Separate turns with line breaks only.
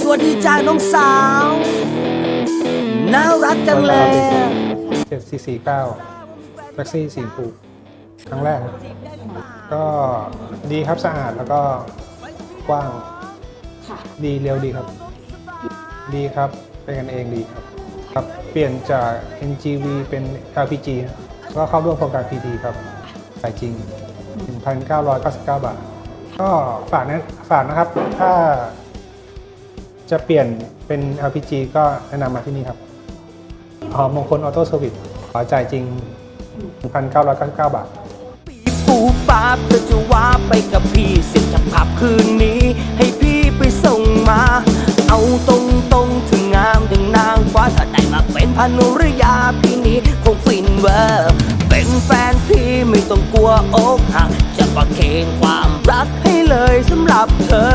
สวัสดีจ้าน้องสาว น่ารักจังเลยอะ
เจ็ดสี่สี่เก้าแท็กซี่สีชมพูครั้งแรกครับก็ดีครับสะอาดแล้วก็กว้าง
ค่ะ
ดีเร็วดีครับ ดีครับ เป็นกันเองดีครับ ครับเปลี่ยนจาก NGV เป็น LPG ครับก็เข้าร่วมโครงการ PD ครับสายจริง 1,999 บาท ก็ฝากนะฝากนะครับ ถ้า จะเปลี่ยนเป็น LPG ก็แนะนำมาที่นี่ครับหอมมงคลออโต้เซอร์วิสขอจ่ายจริง 1,999 บาท
ปีปูปาบเธอจะว่าไปกับพี่เสียงจากผับคืนนี้ ให้พี่ไปส่งมา เอาตรงตรงถึงงามถึงนางฟ้าถ้าได้มาเป็นภรรยาพี่นี้คงฟินเวอร์ เป็นแฟนพี่ไม่ต้องกลัวอกหักจะประเคนความรักให้เลยสำหรับเธอ